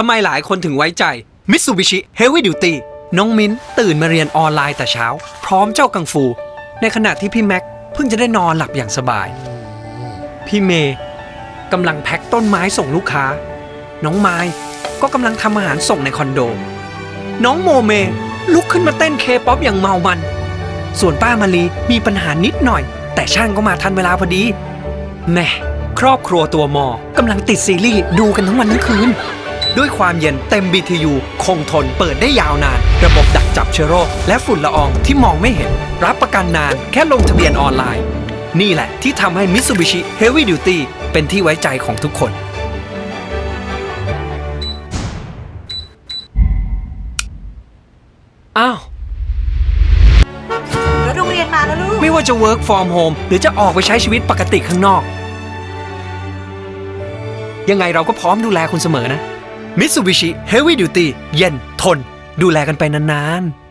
ทำไมหลายคนถึงไว้ใจ Mitsubishi Heavy Duty น้องมิ้นตื่นมาเรียนออนไลน์แต่เช้า พร้อมเจ้ากังฟู ในขณะที่พี่แม็กเพิ่งจะได้นอนหลับอย่างสบาย พี่เมย์กำลังแพ็คต้นไม้ส่งลูกค้า น้องไม้ก็กำลังทำอาหารส่งในคอนโด น้องโมเม ลุกขึ้นมาเต้นเคป๊อปอย่างเมามัน ส่วนป้ามาลีมีปัญหานิดหน่อย แต่ช่างก็มาทันเวลาพอดีแม่ครอบครัวตัวมอกำลังติดซีรีส์ดูกันทั้งวันทั้งคืน ด้วยความเย็นเต็ม BTU คงทนเปิดได้ยาวนาน ระบบดักจับเชื้อโรค และฝุ่นละอองที่มองไม่เห็น รับประกันนานแค่ลงทะเบียนออนไลน์ นี่แหละที่ทำให้ Mitsubishi Heavy Duty เป็นที่ไว้ใจของทุกคนอ้าวแล้วโรงเรียนมาแล้วลูก ไม่ว่าจะ work from home หรือจะออกไปใช้ชีวิตปกติข้างนอก ยังไงเราก็พร้อมดูแลคุณเสมอนะ Mitsubishi Heavy Duty เย็นทน ดูแลกันไปนานๆ